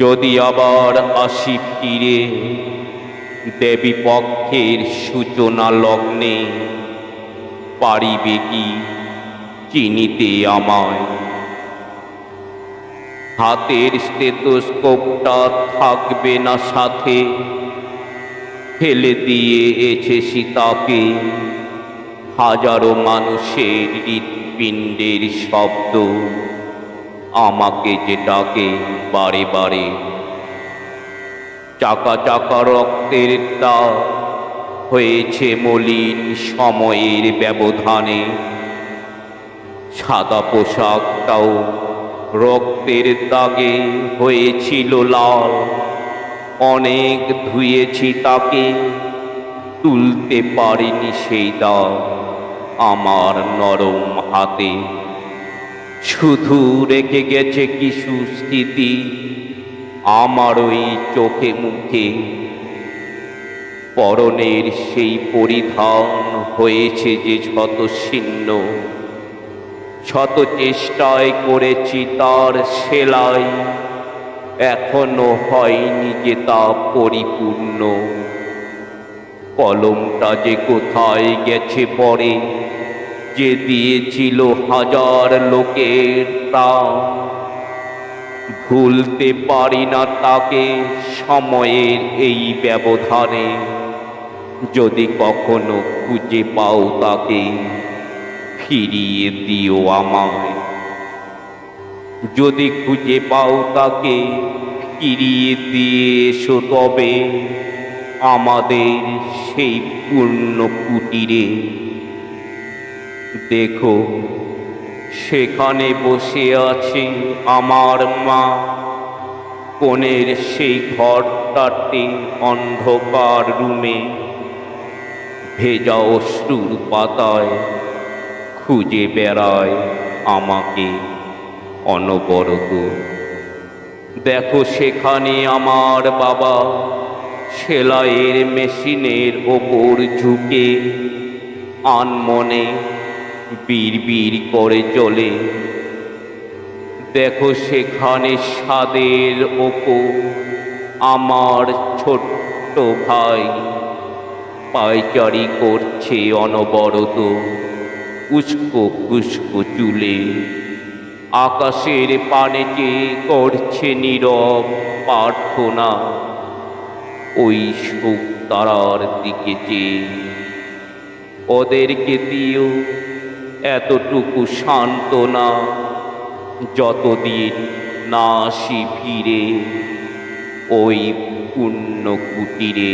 যদি আবার আসি ফিরে, দেবী পক্ষের সূচনা লগ্নে পারিবে কি চিনিতে আমায়? হাতের স্টেথোস্কোপটা থাকবে না সাথে, ফেলে দিয়ে এছে সীতাকে হাজারো মানুষের হৃৎপিণ্ডের শব্দ। আমাকে যেটাকে বারে বারে চাকা চাকা রক্তের দাগ হয়েছে মলিন সময়ের ব্যবধানে, সাদা পোশাকটাও রক্তের দাগে হয়েছিল লাল। অনেক ধুয়েছি তাকে, তুলতে পারিনি সেই দাগ আমার নরম হাতে। শুধু রেখে গেছে কি সুস্থিতি? আমার ওই চোখে মুখে পরনের সেই পরিধান হয়েছে যে শত ছিন্ন। শত চেষ্টায় করেছি তার সেলাই, এখনও হয়নি যে তা পরিপূর্ণ। কলমটা যে কোথায় গেছে পরে যে দিয়েছিল হাজার লোকের প্রাণ। ভুলতে পারি না তাকে সময়ের এই ব্যবধানে। যদি কখনো খুঁজে পাও তাকে, ফিরিয়ে দিও আমায়। যদি খুঁজে পাও তাকে, ফিরিয়ে দিয়ে এসো তবে। আমাদের সেই পূর্ণ কুটিরে দেখো, সেখানে বসে আছে আমার মা। কোণের সেই ঘরটাতে অন্ধকার রুমে ভেজা অশ্রুর পাতায় খুঁজে বেড়ায় আমাকে অনবরত। দেখো সেখানে আমার বাবা সেলাইয়ের মেশিনের ওপর ঝুঁকে আনমনে বীর করে চলে। দেখো সেখানে স্বাদের ওপর আমার ছোট্ট ভাই পায়চারি করছে অনবরত উস্কো খুস্কো চুলে। আকাশের পানে যে করছে নীরব প্রার্থনা, ওই সুখ তারার দিকে চেয়ে। ওদেরকে দিও এতটুকু সান্ত্বনা যতদিন না আসি ফিরে ওই পুণ্য কুটিরে